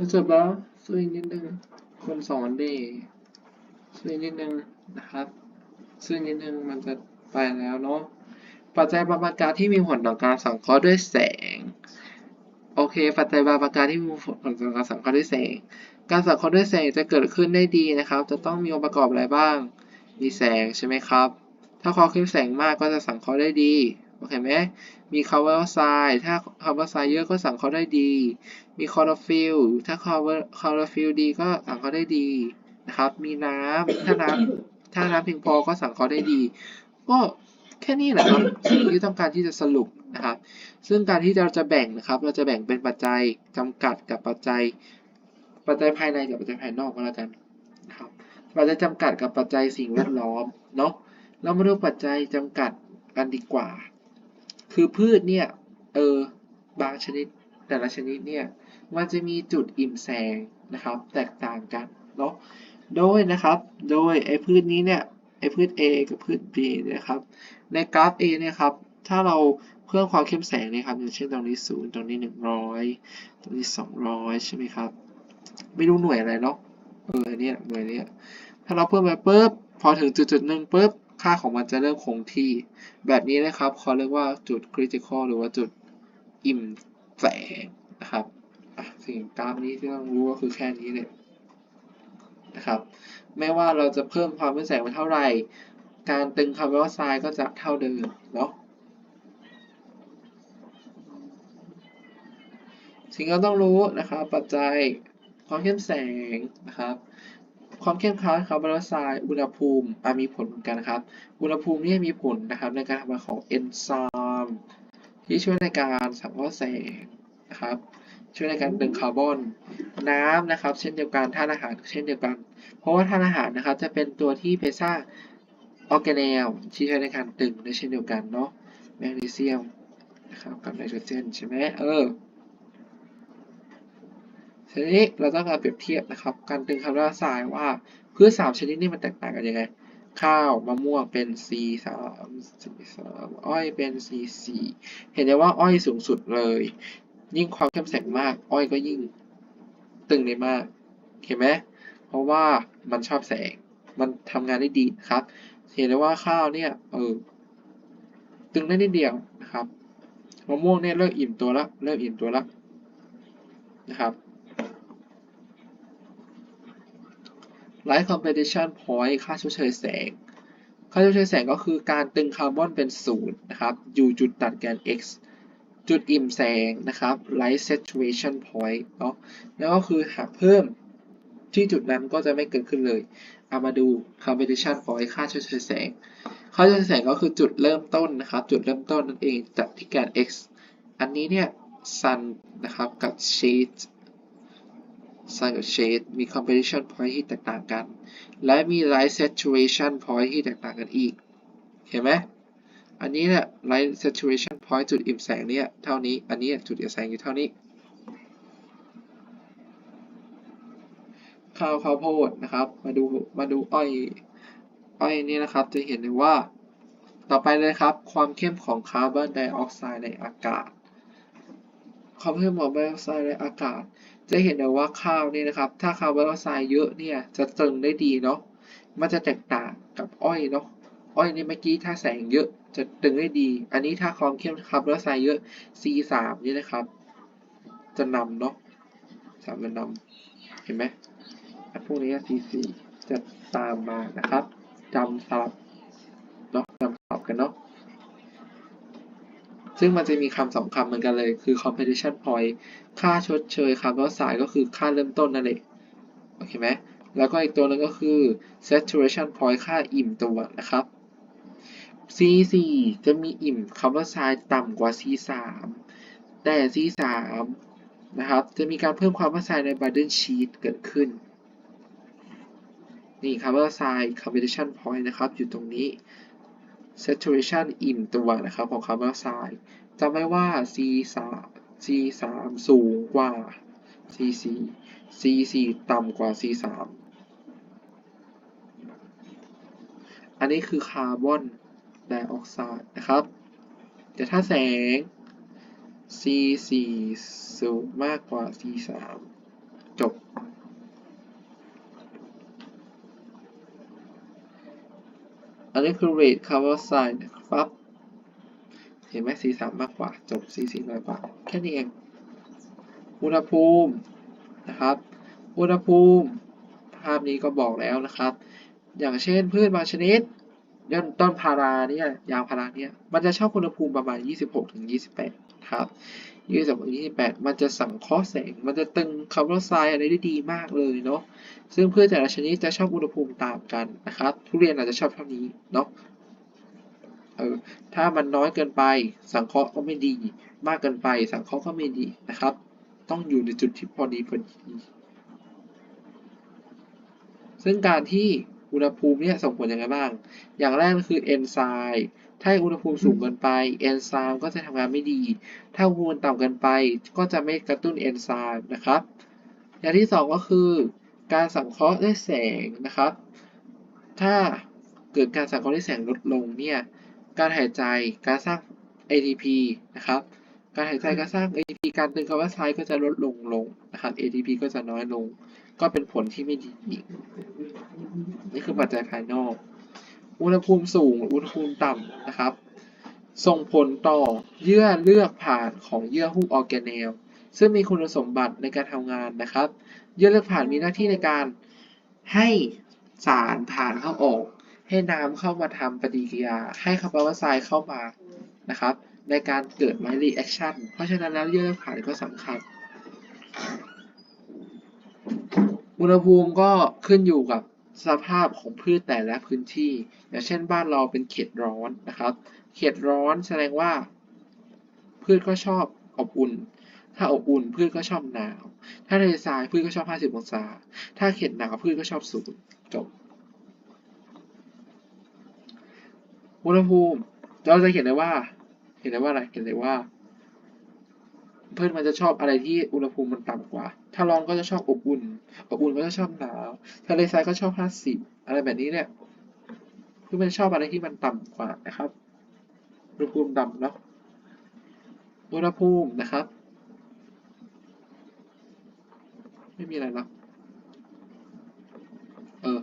รู้สึกแล้วช่วยนิดนึงคนสอนดิช่วยนิดนึงนะครับช่วยนิดนึงมันจะไปแล้วเนาะปัจจัยบางประการที่มีผลต่อการสังเคราะห์ด้วยแสง โอเค ปัจจัยบางประการที่มีผลต่อการสังเคราะห์ด้วยแสง การสังเคราะห์ด้วยแสงจะเกิดขึ้นได้ดีนะครับ จะต้องมีองค์ประกอบอะไรบ้าง มีแสงใช่ไหมครับ ถ้าความเข้มแสงมากก็จะสังเคราะห์ได้ดี โอเคไหม มีคาร์บอนไดออกไซด์ถ้าคาร์บอนไดออกไซด์เยอะก็สั่งเคราได้ดี มีคลอโรฟิลล์ถ้าคลอโรคลอโรฟิลดีก็สั่งเคราได้ดีนะครับ มีน้ำถ้าน้ำถ้าน้ำเพียงพอก็สั่งเคราได้ดี ก็แค่นี้แหละครับสิ่งที่ต้องการที่จะสรุปนะครับ ซึ่งการที่เราจะแบ่งนะครับ เราจะแบ่งเป็นปัจจัยจำกัดกับปัจจัย ปัจจัยภายในกับปัจจัยภายนอกก็แล้วกันนะครับปัจจัยจำกัดกับปัจจัยสิ่งแวดล้อมเนาะเรามาดูปัจจัยจำกัดกันดีกว่า คือพืชเนี่ย เออ บางชนิดแต่ละชนิดเนี่ย มันจะมีจุดอิ่มแสงนะครับ แตกต่างกันเนาะ โดยนะครับ โดยไอ้พืชนี้เนี่ย ไอ้พืช A กับพืช B นะครับ ในกราฟ A เนี่ยครับ ถ้าเราเพิ่มความเข้มแสงเนี่ยครับอย่างเช่นตรงนี้ศูนย์ตรงนี้หนึ่งร้อยตรงนี้สองร้อยใช่ไหมครับ ไม่รู้หน่วยอะไรเนาะ เออนเนี้ยหน่วยเนี้ยถ้าเราเพิ่มไปปุ๊บ พอถึงจุดจุดหนึ่งปุ๊บ ค่าของมันจะเริ่มคงที่ แบบนี้นะครับเขาเรียกว่าจุด critical หรือว่าจุดอิ่มแสงนะครับสิ่งกราฟนี้ที่ต้องรู้ก็คือแค่นี้เลยนะครับ ไม่ว่าเราจะเพิ่มความเข้มแสงไปเท่าไหร่ การตึงคาร์บอนไดออกไซด์ก็จะเท่าเดิมเนาะสิ่งที่เราต้องรู้นะครับ ปัจจัยความเข้มแสงนะครับ ความเข้มข้นคาร์บอนไดออกไซด์อุณหภูมิมีผลเหมือนกันนะครับ อุณหภูมิเนี่ยมีผลนะครับในการทำงานของเอนไซม์ที่ช่วยในการสังเคราะห์แสงนะครับช่วยในการดึงคาร์บอนน้ำนะครับ เช่นเดียวกันธาตุอาหารเช่นเดียวกัน เพราะว่าธาตุอาหารนะครับจะเป็นตัวที่ไปสร้างออร์แกเนลที่ใช้ในการดึงได้เช่นเดียวกันเนาะแมกนีเซียมนะครับกับไนโตรเจนใช่ไหมเออ ทีนี้เราต้องการเปรียบเทียบนะครับ การดึงคาร์บอนไดออกไซด์ว่าพืชสามชนิดนี้มันแตกต่างกันยังไง ข้าวมะม่วงเป็น C สาม C สามอ้อยเป็น C สี่เห็นได้ว่าอ้อยสูงสุดเลย ยิ่งความเข้มแสงมาก อ้อยก็ยิ่งตึงได้มาก เห็นไหมเพราะว่ามันชอบแสง มันทำงานได้ดีครับ เห็นได้ว่าข้าวเนี่ยเออตึงได้นิดเดียวนะครับ มะม่วงเนี่ยเริ่มอิ่มตัวละ เริ่มอิ่มตัวละนะครับ Light Competition Point ค่าชดเชยแสง ค่าชดเชยแสงก็คือการตึงคาร์บอนเป็นศูนย์นะครับ อยู่จุดตัดแกน x จุดอิ่มแสงนะครับ Light Saturation Point เนาะแล้วก็คือหากเพิ่มที่จุดนั้นก็จะไม่เกิดขึ้นเลย เอามาดู Competition Point ค่าชดเชยแสง ค่าชดเชยแสงก็คือจุดเริ่มต้นนะครับ จุดเริ่มต้นนั่นเองจากที่แกน x อันนี้เนี่ย Sun นะครับกับ Shade Sun กับ Shade มี Competition Point ที่แตกต่างกัน และมี Light Saturation Point ที่แตกต่างกันอีก เห็นไหมอันนี้เนี่ย Light Saturation Point จุดอิ่มแสงเนี่ยเท่านี้ อันนี้จุดอิ่มแสงอยู่เท่านี้ ข้าวข้าวโพดนะครับ มาดูมาดูอ้อยอ้อยนี่นะครับ จะเห็นเลยว่า ต่อไปเลยครับ ความเข้มของคาร์บอนไดออกไซด์ในอากาศความเข้มของคาร์บอนไดออกไซด์ในอากาศ จะเห็นได้ว่าข้าวนี่นะครับ ถ้าคาร์บอนไดออกไซด์เยอะเนี่ยจะตึงได้ดีเนาะ มันจะแตกต่างกับอ้อยเนาะ อ้อยนี่เมื่อกี้ถ้าแสงเยอะจะตึงได้ดี อันนี้ถ้าความเข้มคาร์บอนไดออกไซด์เยอะ C3 นี่นะครับ จะนำเนาะสามจะนำเห็นไหมอันพวกนี้ C4 จะตามมานะครับจำสลับเนาะจำสลับกันเนาะ ซึ่งมันจะมีคำสองคำเหมือนกันเลยคือ competition point ค่าชดเชยคาร์บอนไดออกไซด์ก็คือค่าเริ่มต้นนั่นเองโอเคไหมแล้วก็อีกตัวหนึงก็คือ saturation point ค่าอิ่มตัวนะครับ C4 จะมีอิ่มคาร์บอนไซด์ต่ำกว่า C3 แต่ C3 นะครับ จะมีการเพิ่มความคาร์บอนไซด์ใน Burdon sheet เกิดขึ้น นี่คาร์บอนไซด์ competition point นะครับ อยู่ตรงนี้ saturation อิ่มตัวนะครับของคาร์บอนไดออกไซด์จำไว้ว่า C3 C3 สูงกว่า C4 C4 ต่ำกว่า C3 อันนี้คือคาร์บอนไดออกไซด์นะครับ แต่ถ้าแสง C4 สูงมากกว่า C3 จบ อันนี้คือ rate cover sign นะครับเห็นไหม C3 มากกว่า จบ C4 น้อยกว่า แค่นี้เอง อุณหภูมินะครับ อุณหภูมิ ภาพนี้ก็บอกแล้วนะครับ อย่างเช่นพืชบางชนิดย่นต้นพาราเนี่ยยางพาราเนี่ยมันจะชอบอุณหภูมิประมาณ 26-28 ครับ 26ถึง28 มันจะสังเคราะห์แสง มันจะตึงคาร์บอนไซด์อะไรได้ดีมากเลยเนาะ ซึ่งพืชแต่ละชนิดจะชอบอุณหภูมิต่างกันนะครับ ทุเรียนอาจจะชอบเท่านี้เนาะ เออ ถ้ามันน้อยเกินไปสังเคราะห์ก็ไม่ดี มากเกินไปสังเคราะห์ก็ไม่ดีนะครับ ต้องอยู่ในจุดที่พอดีพอดี ซึ่งการที่อุณหภูมิเนี่ยส่งผลยังไงบ้าง อย่างแรกก็คือเอนไซม์ ถ้าอุณหภูมิสูงเกินไปเอนไซม์ก็จะทำงานไม่ดี ถ้าอุณหภูมิต่ำเกินไปก็จะไม่กระตุ้นเอนไซม์นะครับ อย่างที่สองก็คือ การสังเคราะห์ด้วยแสงนะครับ ถ้าเกิดการสังเคราะห์ด้วยแสงลดลงเนี่ยการหายใจการสร้าง ATP นะครับ การหายใจการสร้าง ATP การตึงคาร์บอนไซด์ก็จะลดลงลงนะครับ ATP ก็จะน้อยลง ก็เป็นผลที่ไม่ดีอีกนี่คือปัจจัยภายนอก อุณหภูมิสูง อุณหภูมิต่ำนะครับ ส่งผลต่อเยื่อเลือกผ่านของเยื่อหุ้มออร์แกเนลซึ่งมีคุณสมบัติในการทำงานนะครับ เยื่อเลือกผ่านมีหน้าที่ในการให้สารผ่านเข้าออก ให้น้ำเข้ามาทำปฏิกิริยา ให้คาร์บอนไดออกไซด์เข้ามานะครับ ในการเกิดไมลีแอคชั่น เพราะฉะนั้นแล้วเยื่อเลือกผ่านก็สำคัญ อุณหภูมิก็ขึ้นอยู่กับ สภาพของพืชแต่ละพื้นที่ อย่างเช่นบ้านเราเป็นเขตร้อนนะครับ เขตร้อนแสดงว่า พืชก็ชอบอบอุ่น ถ้าอบอุ่นพืชก็ชอบหนาว ถ้าทะเลทรายพืชก็ชอบ 50 องศา ถ้าเขตหนาวพืชก็ชอบศูนย์จบ อุณหภูมิเราจะเห็นได้ว่า เห็นได้ว่าอะไร เห็นได้ว่าพืชมันจะชอบอะไรที่อุณหภูมิมันต่ำกว่า ถ้าร้อนก็จะชอบอบอุ่น อบอุ่นก็จะชอบหนาว ทะเลทรายก็ชอบ50อะไรแบบนี้เนี่ยพืชมันชอบอะไรที่มันต่ำกว่านะครับ อุณหภูมิต่ำเนาะ อุณหภูมินะครับ ไม่มีอะไรหรอกเออ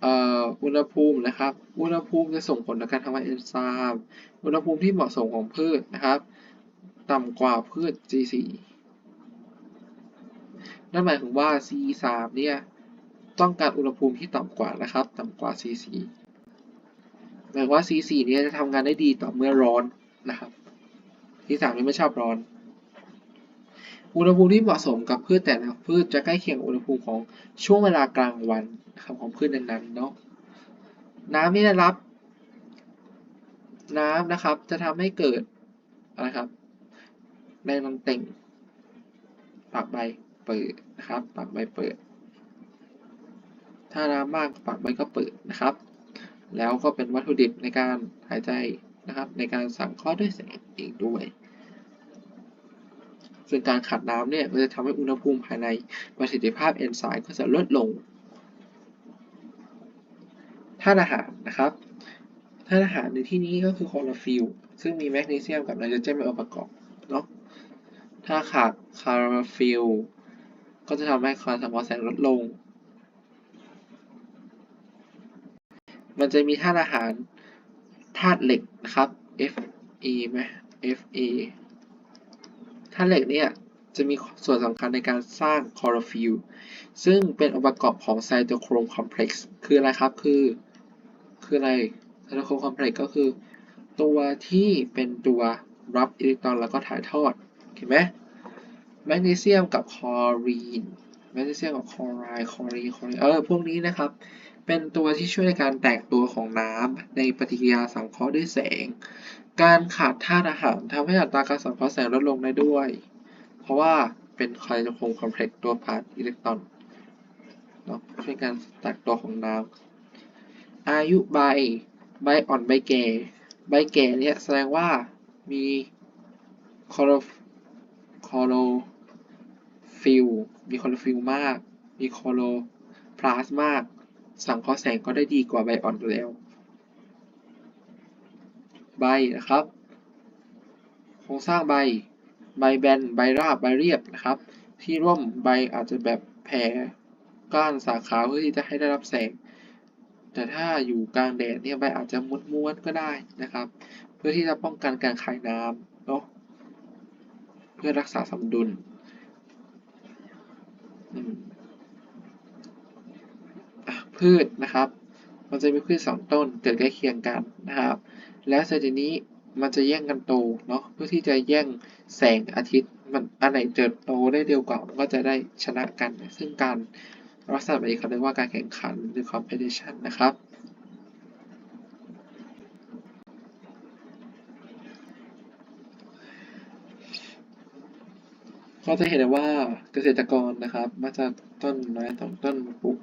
เอ่ออุณหภูมินะครับ อุณหภูมิจะส่งผลต่อการทำงานเอนไซม์ อุณหภูมิที่เหมาะสมของพืชนะครับ ต่ำกว่าพืช G4 นั่นหมายถึงว่า C3 เนี่ยต้องการอุณหภูมิที่ต่ำกว่านะครับ ต่ำกว่า C4 หมายว่า C4 เนี่ยจะทำงานได้ดีต่อเมื่อร้อนนะครับ C3 นี่ไม่ชอบร้อน อุณหภูมิที่เหมาะสมกับพืชแต่ละพืชจะใกล้เคียงอุณหภูมิของช่วงเวลากลางวันนะครับของพืชนั้นๆเนาะ น้ำที่ได้รับ น้ำนะครับจะทำให้เกิดอะไรครับแรงน้ำเต่งปากใบ เปิดนะครับปากใบเปิด ถ้าน้ำมากปากใบก็เปิดนะครับ แล้วก็เป็นวัตถุดิบในการหายใจนะครับ ในการสังเคราะห์ด้วยแสงอีกด้วย ซึ่งการขาดน้ำเนี่ยก็จะทำให้อุณหภูมิภายในประสิทธิภาพเอนไซม์ก็จะลดลงธาตุอาหารนะครับธาตุอาหารในที่นี้ก็คือคลอโรฟิลซึ่งมีแมกนีเซียมกับไนโตรเจนเป็นองค์ประกอบเนาะถ้าขาดคลอโรฟิล ก็จะทำให้ความสังเครณ์แสงลดลง มันจะมีธาตุอาหารธาตุเหล็กนะครับ Fe ไหม Fe ธาตุเหล็กเนี่ยจะมีส่วนสำคัญในการสร้างคลอโรฟิลล์ซึ่งเป็นองค์ประกอบของไซโตโครมคอมเพล็กซ์คืออะไรครับ คือ คืออะไรไซโตโครมคอมเพล็กซ์ก็คือ ตัวที่เป็นตัวรับอิเล็กตรอนแล้วก็ถ่ายทอดเห็นไหม แมกนีเซียมกับคลอรีนแมกนีเซียมกับคลอไรด์คลอรีนคลอรีนเออพวกนี้นะครับ เป็นตัวที่ช่วยในการแตกตัวของน้ำในปฏิกิริยาสังเคราะห์ด้วยแสง การขาดธาตุอาหารทำให้อัตราการสังเคราะห์แสงลดลงได้ด้วย เพราะว่าเป็นไคโตโคมคอมเพล็กซ์ตัวผ่านอิเล็กตรอนเนาะช่วยการแตกตัวของน้ำอายุใบใบอ่อนใบแก่ ใบแก่เนี่ยแสดงว่ามีคลอโรคลอโร ฟิลมีคลอโรฟิลมาก มีคลอโรพลาสมาก สังเคราะห์แสงก็ได้ดีกว่าใบอ่อนอยู่แล้ว ใบนะครับ โครงสร้างใบ ใบแบน ใบราบ ใบเรียบนะครับ ที่ร่วมใบอาจจะแบบแผ่ก้านสาขาเพื่อที่จะให้ได้รับแสง แต่ถ้าอยู่กลางแดดเนี่ยใบอาจจะม้วนๆก็ได้นะครับ เพื่อที่จะป้องกันการคายน้ำเนาะ เพื่อรักษาสมดุล พืชนะครับ มันจะมีพืชสองต้นเกิดใกล้เคียงกันนะครับ แล้วเสร็จทีนี้มันจะแย่งกันโตเนาะเพื่อที่จะแย่งแสงอาทิตย์มันอันไหนเติบโตได้เร็วกว่ามันก็จะได้ชนะกัน ซึ่งการลักษณะแบบนี้เขาเรียกว่าการแข่งขันหรือ competition นะครับ ก็จะเห็นได้ว่าเกษตรกรนะครับมาจากต้นไม้สองต้นปลูก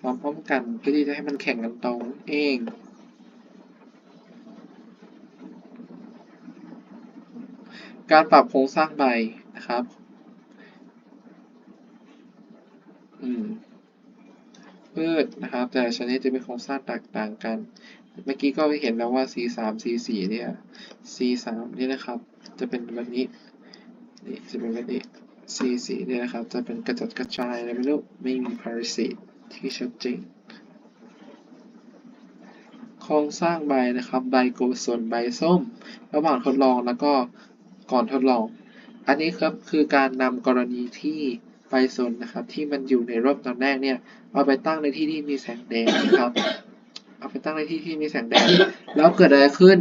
พร้อมๆกันเพื่อที่จะให้มันแข่งกันโตนั่นเองการปรับโครงสร้างใบนะครับ พืชนะครับ แต่ชนิดจะมีโครงสร้างแตกต่างกัน เมื่อกี้ก็เห็นแล้วว่า C3 C4 เนี่ย C3 นี่นะครับ จะเป็นแบบนี้ นี่จะเป็นแบบนี้ C4 เนี่ยนะครับ จะเป็นกระจัดกระจายอะไรไม่รู้ไม่มี parasite ที่ชัดเจนโครงสร้างใบนะครับ ใบโกศลใบส้ม ระหว่างทดลองแล้วก็ก่อนทดลอง อันนี้ครับคือการนำกรณีที่ใบสนนะครับ ที่มันอยู่ในร่มตอนแรกเนี่ย เอาไปตั้งในที่ที่มีแสงแดดนะครับ เอาไปตั้งในที่ที่มีแสงแดด แล้วเกิดอะไรขึ้น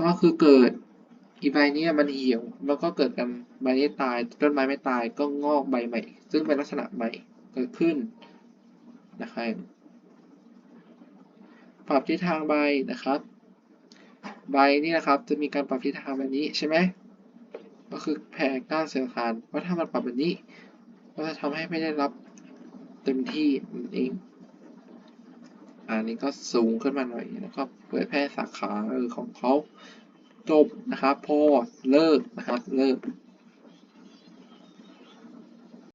ก็คือเกิด อีใบนี้มันเหี่ยวแล้วก็เกิดกันใบนี้ตายต้นไม้ไม่ตายก็งอกใบใหม่ ซึ่งเป็นลักษณะใหม่เกิดขึ้นนะครับปรับทิศทางใบนะครับ ใบนี่นะครับจะมีการปรับทิศทางแบบนี้ใช่ไหมก็คือแผ่ก้านเสียคานเพราถ้ามันปรับแบบนี้ ก็จะทำให้ไม่ได้รับเต็มที่นั่นเองอันนี้ก็สูงขึ้นมาหน่อยแล้วก็เผยแพร่สาขาของเขา จบนะครับ พอเลิกนะครับ เลิก